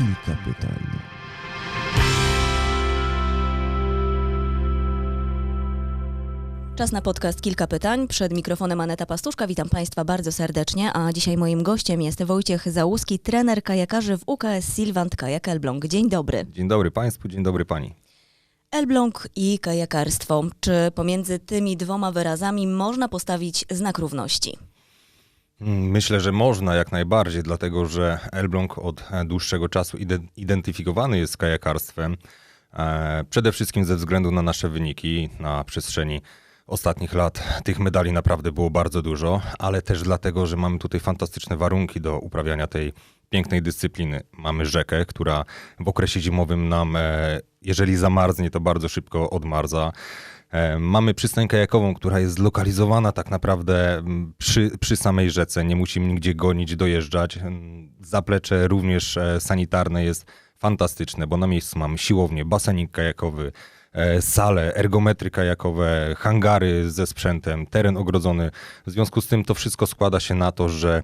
kilka pytań. Czas na podcast Kilka Pytań. Przed mikrofonem Aneta Pastuszka. Witam Państwa bardzo serdecznie, a dzisiaj moim gościem jest Wojciech Załuski, trener kajakarzy w UKS Silvant Kajak Elbląg. Dzień dobry. Dzień dobry Państwu, dzień dobry Pani. Elbląg i kajakarstwo. Czy pomiędzy tymi dwoma wyrazami można postawić znak równości? Mm, Myślę, że można jak najbardziej, dlatego że Elbląg od e, dłuższego czasu ide- identyfikowany jest z kajakarstwem. E, Przede wszystkim ze względu na nasze wyniki na przestrzeni ostatnich lat. Tych medali naprawdę było bardzo dużo, ale też dlatego, że mamy tutaj fantastyczne warunki do uprawiania tej pięknej dyscypliny. Mamy rzekę, która w okresie zimowym nam, e, jeżeli zamarznie, to bardzo szybko odmarza. E, Mamy przystań kajakową, która jest zlokalizowana tak naprawdę mm, przy, przy samej rzece. Nie musimy nigdzie gonić, dojeżdżać. Mm, Zaplecze również e, sanitarne jest fantastyczne, bo na miejscu mamy siłownię, basenik kajakowy, e, sale, ergometry kajakowe, hangary ze sprzętem, teren ogrodzony. W związku z tym to wszystko składa się na to, że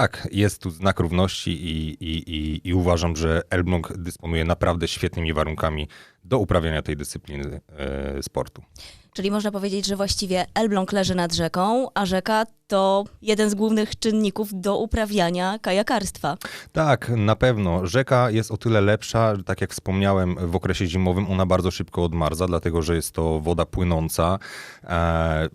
tak, jest tu znak równości i, i, i, i uważam, że Elbląg dysponuje naprawdę świetnymi warunkami do uprawiania tej dyscypliny e, sportu. Czyli można powiedzieć, że właściwie Elbląg leży nad rzeką, a rzeka to jeden z głównych czynników do uprawiania kajakarstwa. Tak, na pewno. Rzeka jest o tyle lepsza, tak jak wspomniałem, w okresie zimowym ona bardzo szybko odmarza, dlatego że jest to woda płynąca. E,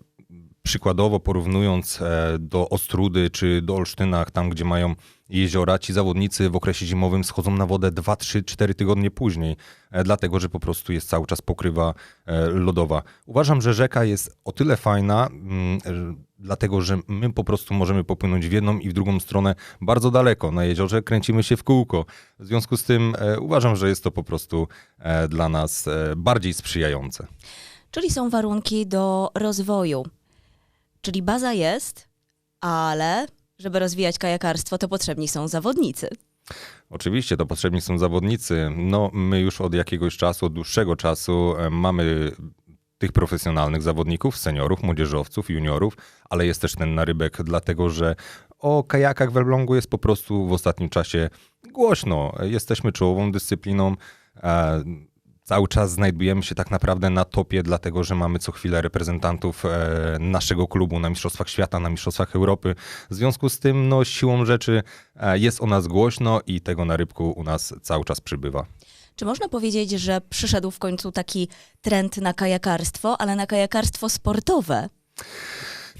przykładowo porównując e, do Ostrudy czy do Olsztynach, tam gdzie mają jeziora, ci zawodnicy w okresie zimowym schodzą na wodę 2, 3, 4 tygodnie później, e, dlatego że po prostu jest cały czas pokrywa e, lodowa. Uważam, że rzeka jest o tyle fajna, mm, dlatego że my po prostu możemy popłynąć w jedną i w drugą stronę bardzo daleko. Na jeziorze kręcimy się w kółko. W związku z tym uważam, że jest to po prostu dla nas bardziej sprzyjające. Czyli są warunki do rozwoju. Czyli baza jest, ale żeby rozwijać kajakarstwo, to potrzebni są zawodnicy. Oczywiście to potrzebni są zawodnicy. No, my już od jakiegoś czasu, od dłuższego czasu e, mamy tych profesjonalnych zawodników, seniorów, młodzieżowców, juniorów, ale jest też ten narybek, dlatego że o kajakach w Elblągu jest po prostu w ostatnim czasie głośno. Jesteśmy czołową dyscypliną. Cały czas znajdujemy się tak naprawdę na topie, dlatego że mamy co chwilę reprezentantów e, naszego klubu na Mistrzostwach Świata, na Mistrzostwach Europy. W związku z tym, no, siłą rzeczy e, jest o nas głośno i tego na rybku u nas cały czas przybywa. Czy można powiedzieć, że przyszedł w końcu taki trend na kajakarstwo, ale na kajakarstwo sportowe?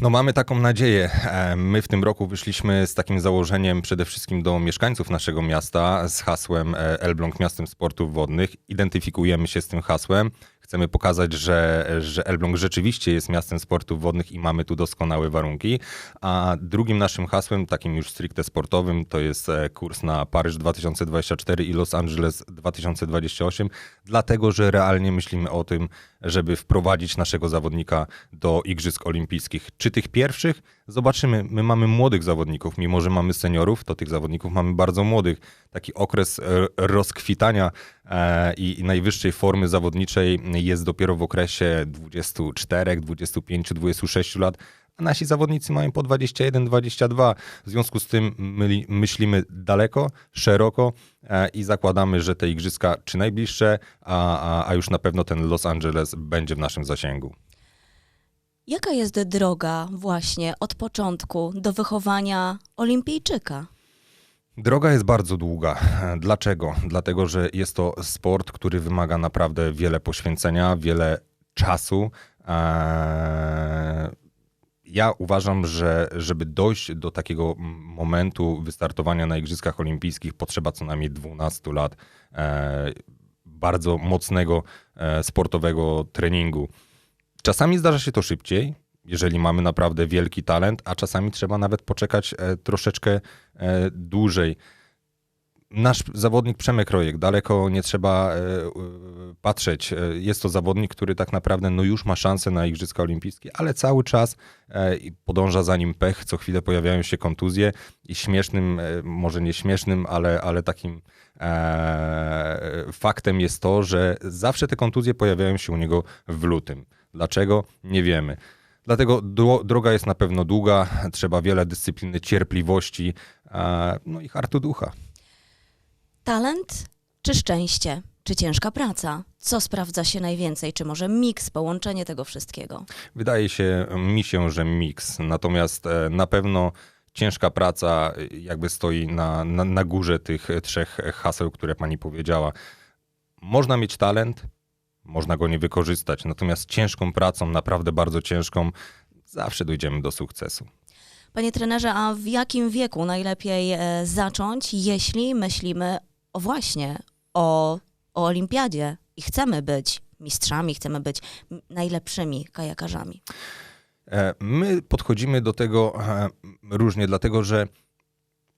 No mamy taką nadzieję. E, My w tym roku wyszliśmy z takim założeniem przede wszystkim do mieszkańców naszego miasta z hasłem e, Elbląg Miastem Sportów Wodnych. Identyfikujemy się z tym hasłem. Chcemy pokazać, że, że Elbląg rzeczywiście jest miastem sportów wodnych i mamy tu doskonałe warunki. A drugim naszym hasłem, takim już stricte sportowym, to jest e, kurs na Paryż 2024 i Los Angeles 2028, dlatego że realnie myślimy o tym, żeby wprowadzić naszego zawodnika do Igrzysk Olimpijskich. Czy tych pierwszych? Zobaczymy. My mamy młodych zawodników, mimo że mamy seniorów, to tych zawodników mamy bardzo młodych. Taki okres e, rozkwitania e, i, i najwyższej formy zawodniczej jest dopiero w okresie 24, 25, 26 lat, a nasi zawodnicy mają po 21, 22. W związku z tym myli, myślimy daleko, szeroko e, i zakładamy, że te igrzyska, czy najbliższe, a, a, a już na pewno ten Los Angeles będzie w naszym zasięgu. Jaka jest droga właśnie od początku do wychowania olimpijczyka? Droga jest bardzo długa. Dlaczego? Dlatego, że jest to sport, który wymaga naprawdę wiele poświęcenia, wiele czasu. Ja uważam, że żeby dojść do takiego momentu wystartowania na Igrzyskach Olimpijskich, potrzeba co najmniej 12 lat eee, bardzo mocnego e, sportowego treningu. Czasami zdarza się to szybciej, jeżeli mamy naprawdę wielki talent, a czasami trzeba nawet poczekać e, troszeczkę e, dłużej. Nasz zawodnik Przemek Rojek, daleko nie trzeba e, e, patrzeć. E, Jest to zawodnik, który tak naprawdę no już ma szansę na Igrzyska Olimpijskie, ale cały czas podąża za nim pech. Co chwilę pojawiają się kontuzje i śmiesznym, może nie śmiesznym, ale, ale takim faktem jest to, że zawsze te kontuzje pojawiają się u niego w lutym. Dlaczego? Nie wiemy. Dlatego dro- droga jest na pewno długa, trzeba wiele dyscypliny, cierpliwości, no i hartu ducha. Talent czy szczęście? Czy ciężka praca? Co sprawdza się najwięcej? Czy może miks, połączenie tego wszystkiego? Wydaje się mi się, że miks. Natomiast e, na pewno ciężka praca e, jakby stoi na, na, na górze tych trzech haseł, które pani powiedziała. Można mieć talent, można go nie wykorzystać, natomiast ciężką pracą, naprawdę bardzo ciężką, zawsze dojdziemy do sukcesu. Panie trenerze, a w jakim wieku najlepiej e, zacząć, jeśli myślimy o właśnie o, o olimpiadzie i chcemy być mistrzami, chcemy być najlepszymi kajakarzami? E, My podchodzimy do tego e, różnie, dlatego że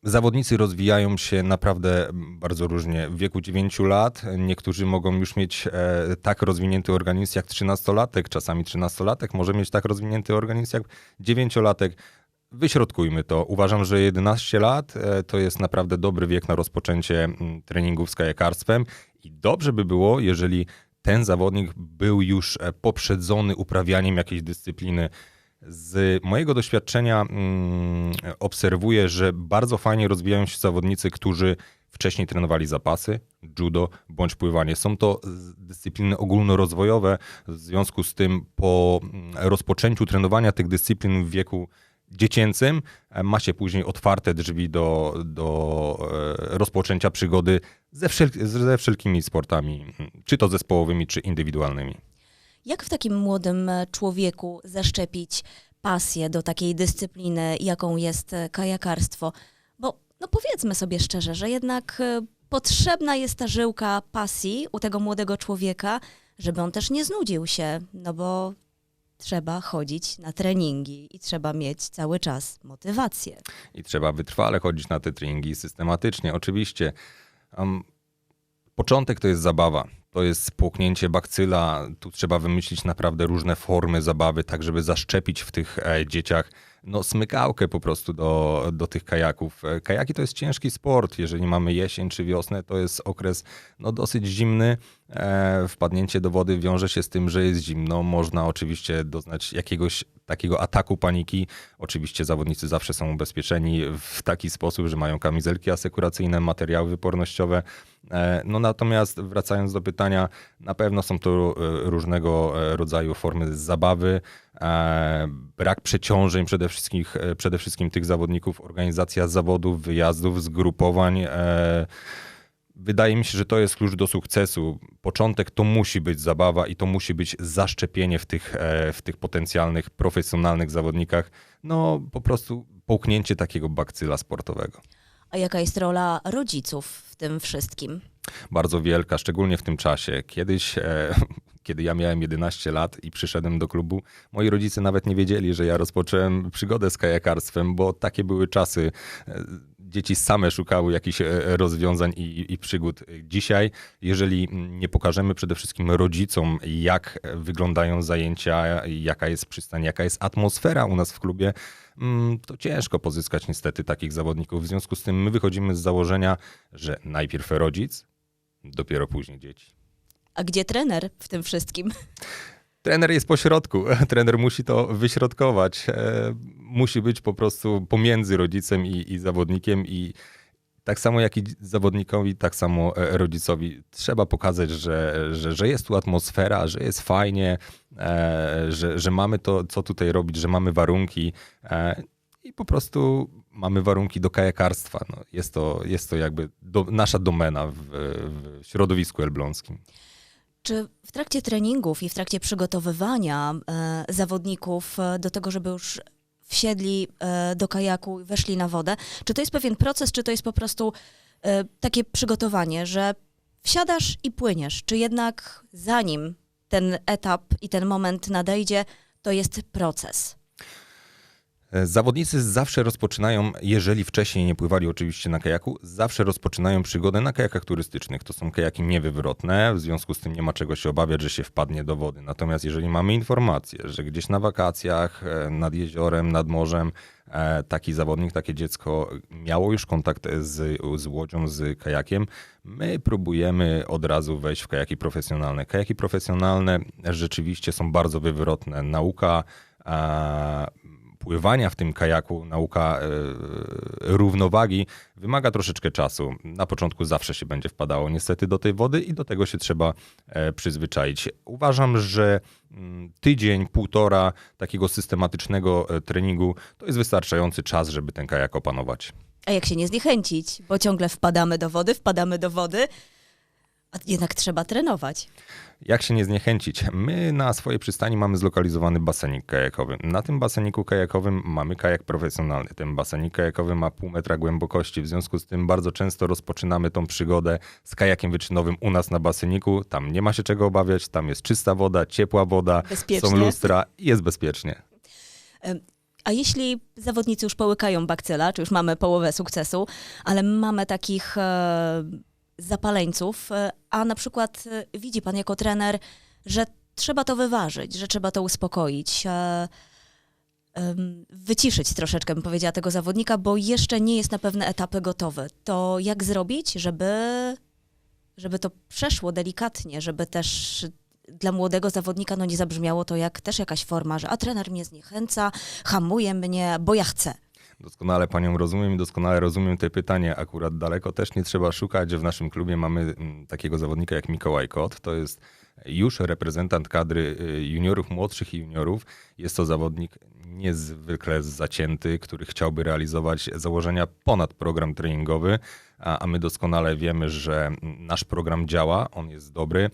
zawodnicy rozwijają się naprawdę bardzo różnie. W wieku 9 lat niektórzy mogą już mieć e, tak rozwinięty organizm jak 13-latek, czasami 13-latek może mieć tak rozwinięty organizm jak 9-latek. Wyśrodkujmy to. Uważam, że 11 lat e, to jest naprawdę dobry wiek na rozpoczęcie treningów z kajakarstwem i dobrze by było, jeżeli ten zawodnik był już e, poprzedzony uprawianiem jakiejś dyscypliny. Z mojego doświadczenia mm, obserwuję, że bardzo fajnie rozwijają się zawodnicy, którzy wcześniej trenowali zapasy, judo bądź pływanie. Są to dyscypliny ogólnorozwojowe, w związku z tym po rozpoczęciu trenowania tych dyscyplin w wieku dziecięcym e, ma się później otwarte drzwi do, do e, rozpoczęcia przygody ze, ze wszelkimi sportami, mm, czy to zespołowymi, czy indywidualnymi. Jak w takim młodym e, człowieku zaszczepić pasję do takiej dyscypliny, jaką jest kajakarstwo? Bo no powiedzmy sobie szczerze, że jednak potrzebna jest ta żyłka pasji u tego młodego człowieka, żeby on też nie znudził się, no bo trzeba chodzić na treningi i trzeba mieć cały czas motywację. i trzeba wytrwale chodzić na te treningi systematycznie. Oczywiście um, początek to jest zabawa. To jest spłuknięcie bakcyla. Tu trzeba wymyślić naprawdę różne formy zabawy, tak żeby zaszczepić w tych e, dzieciach no, smykałkę po prostu do, do tych kajaków. E, Kajaki to jest ciężki sport. Jeżeli mamy jesień czy wiosnę, to jest okres no, dosyć zimny. E, wpadnięcie do wody wiąże się z tym, że jest zimno. Można oczywiście doznać jakiegoś takiego ataku paniki. Oczywiście zawodnicy zawsze są ubezpieczeni w taki sposób, że mają kamizelki asekuracyjne, materiały wypornościowe. E, No natomiast wracając do pytania, na pewno są to e, różnego rodzaju formy zabawy, brak przeciążeń przede wszystkim, przede wszystkim tych zawodników, organizacja zawodów, wyjazdów, zgrupowań. Wydaje mi się, że to jest klucz do sukcesu. Początek to musi być zabawa i to musi być zaszczepienie w tych, e, w tych potencjalnych, profesjonalnych zawodnikach. No po prostu połknięcie takiego bakcyla sportowego. A jaka jest rola rodziców w tym wszystkim? bardzo wielka, szczególnie w tym czasie. Kiedyś, e, kiedy ja miałem 11 lat i przyszedłem do klubu, moi rodzice nawet nie wiedzieli, że ja rozpocząłem przygodę z kajakarstwem, bo takie były czasy. E, Dzieci same szukały jakichś e, rozwiązań i, i przygód. Dzisiaj, jeżeli nie pokażemy przede wszystkim rodzicom, jak wyglądają zajęcia, jaka jest przystań, jaka jest atmosfera u nas w klubie, mm, to ciężko pozyskać niestety takich zawodników. W związku z tym my wychodzimy z założenia, że najpierw rodzic, dopiero później dzieci. A gdzie trener w tym wszystkim? Trener jest po środku. Trener musi to wyśrodkować. E, Musi być po prostu pomiędzy rodzicem i, i zawodnikiem i tak samo jak i zawodnikowi, tak samo e, rodzicowi trzeba pokazać, że, że, że jest tu atmosfera, że jest fajnie, e, że, że mamy to, co tutaj robić, że mamy warunki i po prostu mamy warunki do kajakarstwa. No, jest, to, jest to jakby do, nasza domena w, w środowisku elbląskim. Czy w trakcie treningów i w trakcie przygotowywania e, zawodników e, do tego, żeby już wsiedli e, do kajaku i weszli na wodę, czy to jest pewien proces, czy to jest po prostu e, takie przygotowanie, że wsiadasz i płyniesz, czy jednak zanim ten etap i ten moment nadejdzie, to jest proces? E, Zawodnicy zawsze rozpoczynają, jeżeli wcześniej nie pływali oczywiście na kajaku, zawsze rozpoczynają przygodę na kajakach turystycznych. To są kajaki niewywrotne, w związku z tym nie ma czego się obawiać, że się wpadnie do wody. Natomiast jeżeli mamy informację, że gdzieś na wakacjach, e, nad jeziorem, nad morzem, e, taki zawodnik, takie dziecko miało już kontakt z, z łodzią, z kajakiem, my próbujemy od razu wejść w kajaki profesjonalne. Kajaki profesjonalne rzeczywiście są bardzo wywrotne. Nauka, pływania w tym kajaku, nauka e, równowagi wymaga troszeczkę czasu. Na początku zawsze się będzie wpadało niestety do tej wody i do tego się trzeba e, przyzwyczaić. Uważam, że mm, tydzień, półtora takiego systematycznego e, treningu to jest wystarczający czas, żeby ten kajak opanować. A jak się nie zniechęcić, bo ciągle wpadamy do wody, wpadamy do wody, a jednak trzeba trenować. Jak się nie zniechęcić? My na swojej przystani mamy zlokalizowany basenik kajakowy. Na tym baseniku kajakowym mamy kajak profesjonalny. Ten basenik kajakowy ma pół metra głębokości, w związku z tym bardzo często rozpoczynamy tą przygodę z kajakiem wyczynowym u nas na baseniku. Tam nie ma się czego obawiać, tam jest czysta woda, ciepła woda, Bezpiecznie. są lustra i jest bezpiecznie. A jeśli zawodnicy już połykają bakcyla, czy już mamy połowę sukcesu, ale mamy takich e, zapaleńców, e, a na przykład e, widzi pan jako trener, że trzeba to wyważyć, że trzeba to uspokoić, e, wyciszyć troszeczkę, bym powiedziała, tego zawodnika, bo jeszcze nie jest na pewne etapy gotowy. To jak zrobić, żeby, żeby to przeszło delikatnie, żeby też dla młodego zawodnika no nie zabrzmiało to jak też jakaś forma, że a trener mnie zniechęca, hamuje mnie, bo ja chcę. Doskonale panią rozumiem i doskonale rozumiem te pytanie. Akurat daleko też nie trzeba szukać. W naszym klubie mamy mm, takiego zawodnika jak Mikołaj Kot. To jest już reprezentant kadry y, juniorów młodszych i juniorów. Jest to zawodnik niezwykle zacięty, który chciałby realizować założenia ponad program treningowy, a, my doskonale wiemy, że nasz program działa, on jest dobry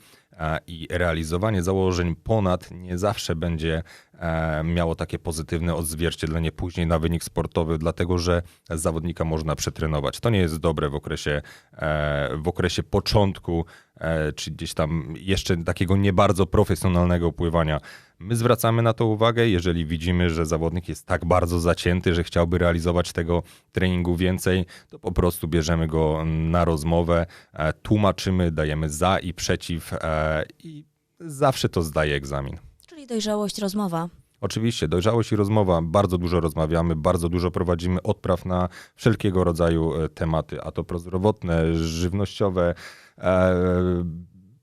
i realizowanie założeń ponad nie zawsze będzie e, miało takie pozytywne odzwierciedlenie później na wynik sportowy, dlatego że zawodnika można przetrenować. To nie jest dobre w okresie, e, w okresie początku, e, czy gdzieś tam jeszcze takiego nie bardzo profesjonalnego pływania. My zwracamy na to uwagę, jeżeli widzimy, że zawodnik jest tak bardzo zacięty, że chciałby realizować tego treningu więcej, to po prostu bierzemy go na rozmowę, e, tłumaczymy, dajemy za i przeciw e, i zawsze to zdaje egzamin. Czyli dojrzałość, rozmowa. Oczywiście, dojrzałość i rozmowa. Bardzo dużo rozmawiamy, bardzo dużo prowadzimy odpraw na wszelkiego rodzaju e, tematy, a to prozdrowotne, żywnościowe,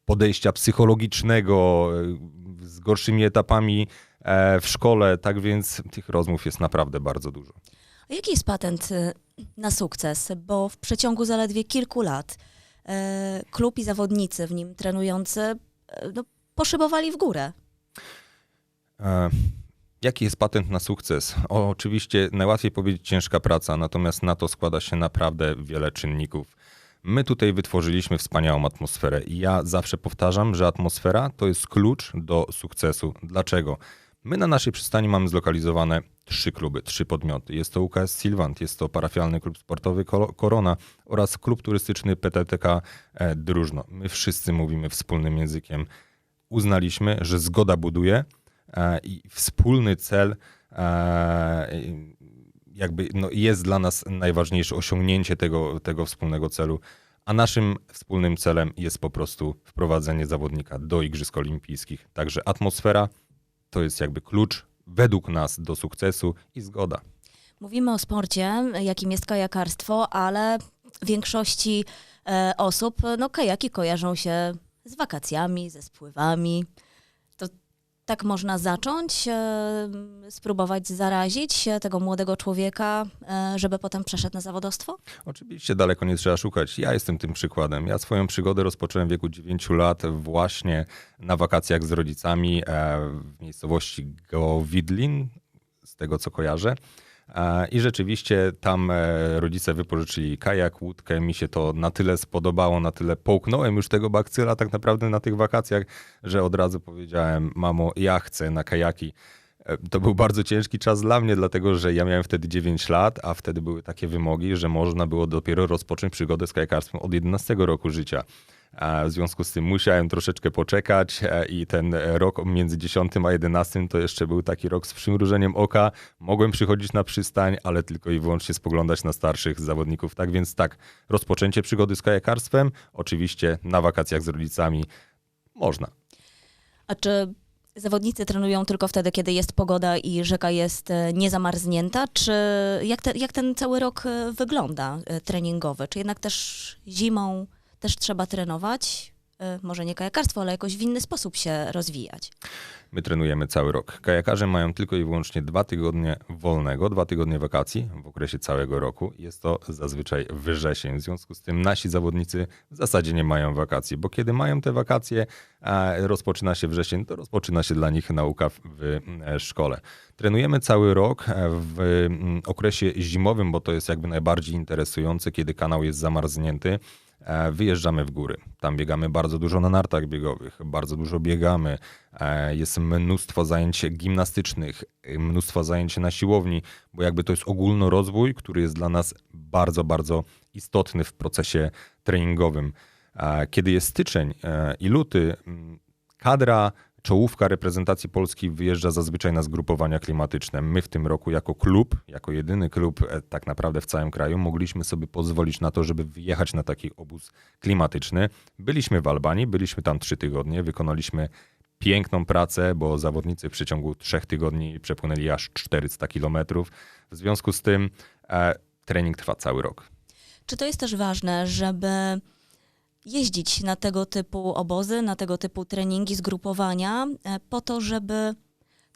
podejścia psychologicznego, z gorszymi etapami e, w szkole. Tak więc tych rozmów jest naprawdę bardzo dużo. A jaki jest patent y, na sukces? Bo w przeciągu zaledwie kilku lat e, klub i zawodnicy w nim trenujący e, no, poszybowali w górę. E, Jaki jest patent na sukces? O, oczywiście najłatwiej powiedzieć ciężka praca, natomiast na to składa się naprawdę wiele czynników. My tutaj wytworzyliśmy wspaniałą atmosferę i ja zawsze powtarzam, że atmosfera to jest klucz do sukcesu. Dlaczego? My na naszej przystani mamy zlokalizowane trzy kluby, trzy podmioty. Jest to UKS Sylwant, jest to parafialny klub sportowy Korona oraz klub turystyczny PTTK e, Drużno. My wszyscy mówimy wspólnym językiem. Uznaliśmy, że zgoda buduje e, i wspólny cel e, jakby no, jest dla nas najważniejsze osiągnięcie tego, tego wspólnego celu, a naszym wspólnym celem jest po prostu wprowadzenie zawodnika do Igrzysk Olimpijskich. Także atmosfera to jest jakby klucz według nas do sukcesu i zgoda. Mówimy o sporcie, jakim jest kajakarstwo, ale większości e, osób no, kajaki kojarzą się z wakacjami, ze spływami. Tak można zacząć, e, spróbować zarazić e, tego młodego człowieka, e, żeby potem przeszedł na zawodowstwo? Oczywiście daleko nie trzeba szukać. Ja jestem tym przykładem. Ja swoją przygodę rozpocząłem w wieku 9 lat właśnie na wakacjach z rodzicami w miejscowości Gołowidlin, z tego co kojarzę. I rzeczywiście tam e, rodzice wypożyczyli kajak, łódkę. Mi się to na tyle spodobało, na tyle połknąłem już tego bakcyla tak naprawdę na tych wakacjach, że od razu powiedziałem, mamo, ja chcę na kajaki. E, To był bardzo ciężki czas dla mnie, dlatego że ja miałem wtedy 9 lat, a wtedy były takie wymogi, że można było dopiero rozpocząć przygodę z kajakarstwem od 11 roku życia. W związku z tym musiałem troszeczkę poczekać e, i ten rok między 10 a 11 to jeszcze był taki rok z przymrużeniem oka. Mogłem przychodzić na przystań, ale tylko i wyłącznie spoglądać na starszych zawodników. Tak więc tak, rozpoczęcie przygody z kajakarstwem, oczywiście na wakacjach z rodzicami można. A czy zawodnicy trenują tylko wtedy, kiedy jest pogoda i rzeka jest e, niezamarznięta? Czy jak, te, jak ten cały rok e, wygląda treningowy? Czy jednak też zimą też trzeba trenować? e, może nie kajakarstwo, ale jakoś w inny sposób się rozwijać. My trenujemy cały rok. Kajakarze mają tylko i wyłącznie dwa tygodnie wolnego, dwa tygodnie wakacji w okresie całego roku. Jest to zazwyczaj wrzesień. W związku z tym nasi zawodnicy w zasadzie nie mają wakacji, bo kiedy mają te wakacje, a rozpoczyna się wrzesień, to rozpoczyna się dla nich nauka w, e, szkole. Trenujemy cały rok w mm, okresie zimowym, bo to jest jakby najbardziej interesujące, kiedy kanał jest zamarznięty. E, wyjeżdżamy w góry. Tam biegamy bardzo dużo na nartach biegowych, bardzo dużo biegamy. E, jest mnóstwo zajęć gimnastycznych, mnóstwo zajęć na siłowni, bo jakby to jest ogólnorozwój, który jest dla nas bardzo, bardzo istotny w procesie treningowym. E, kiedy jest styczeń i luty, kadra Czołówka reprezentacji Polski wyjeżdża zazwyczaj na zgrupowania klimatyczne. My w tym roku jako klub, jako jedyny klub e, tak naprawdę w całym kraju, mogliśmy sobie pozwolić na to, żeby wyjechać na taki obóz klimatyczny. Byliśmy w Albanii, byliśmy tam trzy tygodnie, wykonaliśmy piękną pracę, bo zawodnicy w przeciągu trzech tygodni przepłynęli aż 400 kilometrów. W związku z tym e, trening trwa cały rok. Czy to jest też ważne, żeby jeździć na tego typu obozy, na tego typu treningi, zgrupowania, e, po to, żeby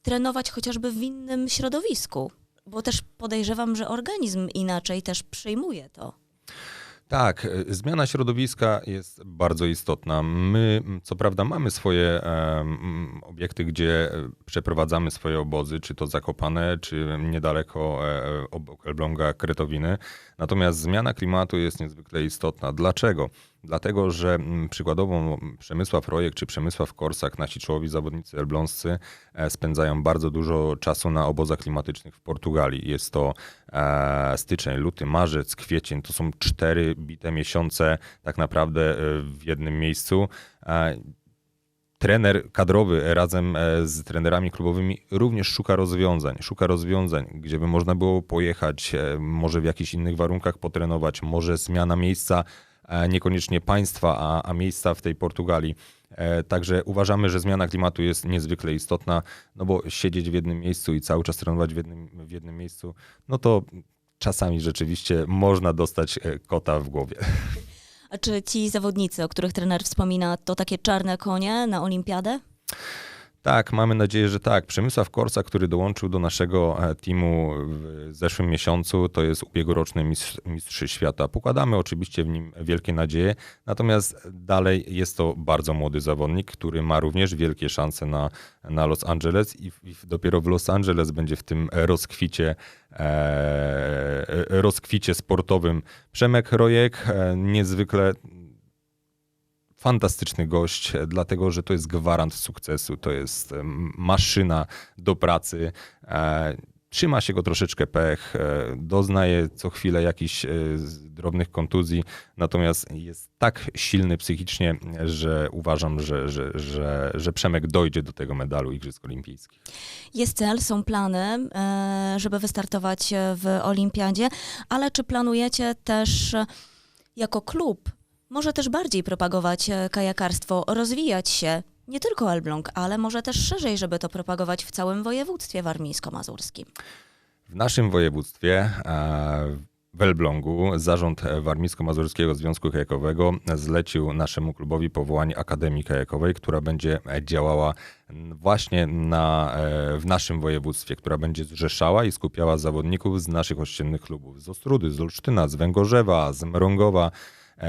trenować chociażby w innym środowisku. Bo też podejrzewam, że organizm inaczej też przyjmuje to. Tak, e, zmiana środowiska jest bardzo istotna. My, co prawda, mamy swoje um, obiekty, gdzie przeprowadzamy swoje obozy, czy to Zakopane, czy niedaleko e, obok Elbląga Kretowiny. Natomiast zmiana klimatu jest niezwykle istotna. Dlaczego? Dlatego, że mm, przykładowo Przemysław Rojek czy Przemysław Korsak, nasi czołowi zawodnicy elbląscy, e, spędzają bardzo dużo czasu na obozach klimatycznych w Portugalii. Jest to e, styczeń, luty, marzec, kwiecień. To są cztery bite miesiące tak naprawdę e, w jednym miejscu trener kadrowy razem z trenerami klubowymi również szuka rozwiązań. Szuka rozwiązań, gdzie by można było pojechać, może w jakichś innych warunkach potrenować, może zmiana miejsca E, niekoniecznie państwa, a, a miejsca w tej Portugalii. E, także uważamy, że zmiana klimatu jest niezwykle istotna, no bo siedzieć w jednym miejscu i cały czas trenować w jednym, w jednym miejscu, no to czasami rzeczywiście można dostać e, kota w głowie. A czy ci zawodnicy, o których trener wspomina, to takie czarne konie na olimpiadę? Tak, mamy nadzieję, że tak. Przemysław Korsa, który dołączył do naszego e, teamu w zeszłym miesiącu, to jest ubiegłoroczny mistrz, mistrz świata. Pokładamy oczywiście w nim wielkie nadzieje, natomiast dalej jest to bardzo młody zawodnik, który ma również wielkie szanse na, na Los Angeles i, i dopiero w Los Angeles będzie w tym rozkwicie, e, rozkwicie sportowym. Przemek Rojek e, niezwykle fantastyczny gość, dlatego że to jest gwarant sukcesu, to jest maszyna do pracy. E, trzyma się go troszeczkę pech, e, doznaje co chwilę jakichś e, drobnych kontuzji, natomiast jest tak silny psychicznie, że uważam, że, że, że, że Przemek dojdzie do tego medalu Igrzysk Olimpijskich. Jest cel, są plany, żeby wystartować w Olimpiadzie, ale czy planujecie też jako klub może też bardziej propagować e, kajakarstwo, rozwijać się, nie tylko Elbląg, ale może też szerzej, żeby to propagować w całym województwie warmińsko-mazurskim. W naszym województwie w Elblągu zarząd Warmińsko-Mazurskiego Związku Kajakowego zlecił naszemu klubowi powołanie Akademii Kajakowej, która będzie działała właśnie na, e, w naszym województwie, która będzie zrzeszała i skupiała zawodników z naszych ościennych klubów. Z Ostrudy, z Olsztyna, z Węgorzewa, z Mrągowa,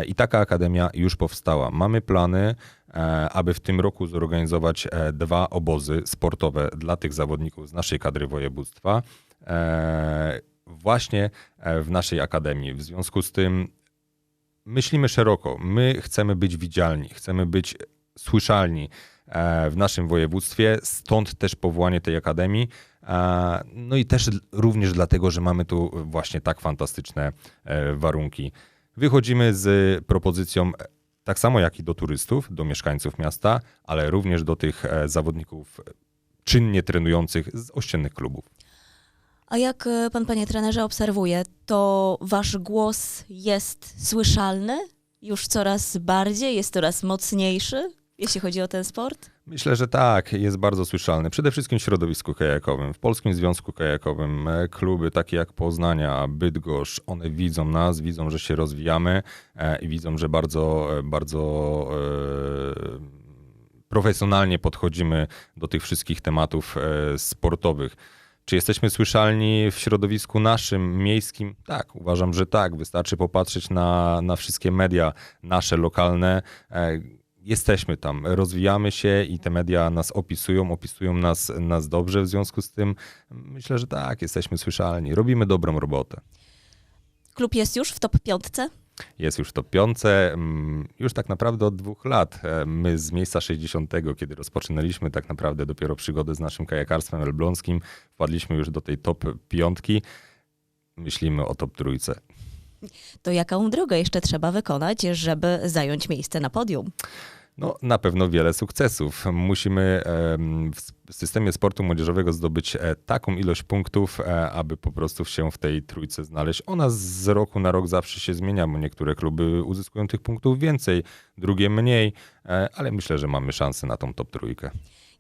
I taka akademia już powstała. Mamy plany, e, aby w tym roku zorganizować e, dwa obozy sportowe dla tych zawodników z naszej kadry województwa, właśnie w naszej akademii. W związku z tym myślimy szeroko. My chcemy być widzialni, chcemy być słyszalni w naszym województwie, stąd też powołanie tej akademii. No i też również dlatego, że mamy tu właśnie tak fantastyczne warunki. Wychodzimy z propozycją tak samo jak i do turystów, do mieszkańców miasta, ale również do tych e, zawodników czynnie trenujących z ościennych klubów. A jak e, pan, panie trenerze, obserwuje, to wasz głos jest słyszalny już coraz bardziej, jest coraz mocniejszy, jeśli chodzi o ten sport? Myślę, że tak, jest bardzo słyszalny. Przede wszystkim w środowisku kajakowym. W Polskim Związku Kajakowym e, kluby takie jak Poznania, Bydgoszcz, one widzą nas, widzą, że się rozwijamy e, i widzą, że bardzo, e, bardzo profesjonalnie podchodzimy do tych wszystkich tematów sportowych. Czy jesteśmy słyszalni w środowisku naszym, miejskim? Tak, uważam, że tak. Wystarczy popatrzeć na, na wszystkie media nasze, lokalne. Jesteśmy tam, rozwijamy się i te media nas opisują, opisują nas, nas dobrze. W związku z tym myślę, że tak, jesteśmy słyszalni. Robimy dobrą robotę. Klub jest już w top piątce? Jest już w top piątce, mm, już tak naprawdę od dwóch lat. E, My z miejsca 60, kiedy rozpoczynaliśmy tak naprawdę dopiero przygodę z naszym kajakarstwem elbląskim, wpadliśmy już do tej top piątki. Myślimy o top trójce. To jaką drogę jeszcze trzeba wykonać, żeby zająć miejsce na podium? No, na pewno wiele sukcesów. Musimy w systemie sportu młodzieżowego zdobyć e, taką ilość punktów, e, aby po prostu się w tej trójce znaleźć. Ona z roku na rok zawsze się zmienia, bo niektóre kluby uzyskują tych punktów więcej, drugie mniej, e, ale myślę, że mamy szansę na tą top trójkę.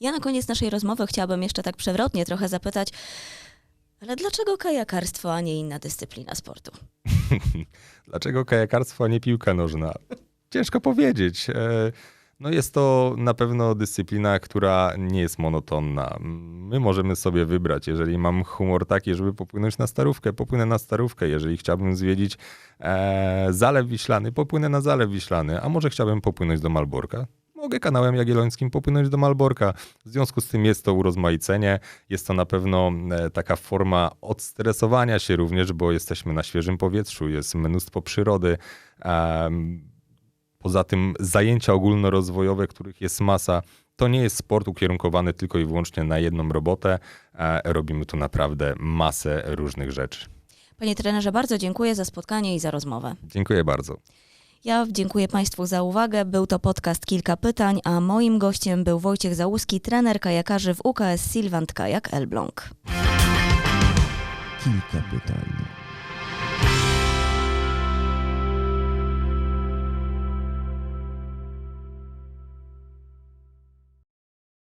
Ja na koniec naszej rozmowy chciałabym jeszcze tak przewrotnie trochę zapytać, ale dlaczego kajakarstwo, a nie inna dyscyplina sportu? Dlaczego kajakarstwo, a nie piłka nożna? Ciężko powiedzieć. E, No jest to na pewno dyscyplina, która nie jest monotonna. My możemy sobie wybrać. Jeżeli mam humor taki, żeby popłynąć na starówkę, popłynę na starówkę. Jeżeli chciałbym zwiedzić e, Zalew Wiślany, popłynę na Zalew Wiślany. A może chciałbym popłynąć do Malborka? Mogę kanałem Jagiellońskim popłynąć do Malborka. W związku z tym jest to urozmaicenie. Jest to na pewno e, taka forma odstresowania się również, bo jesteśmy na świeżym powietrzu, jest mnóstwo przyrody. Em, Poza tym zajęcia ogólnorozwojowe, których jest masa, to nie jest sport ukierunkowany tylko i wyłącznie na jedną robotę. Robimy tu naprawdę masę różnych rzeczy. Panie trenerze, bardzo dziękuję za spotkanie i za rozmowę. Dziękuję bardzo. Ja dziękuję Państwu za uwagę. Był to podcast Kilka Pytań, a moim gościem był Wojciech Załuski, trener kajakarzy w UKS Silvant Kajak Elbląg. Kilka pytań.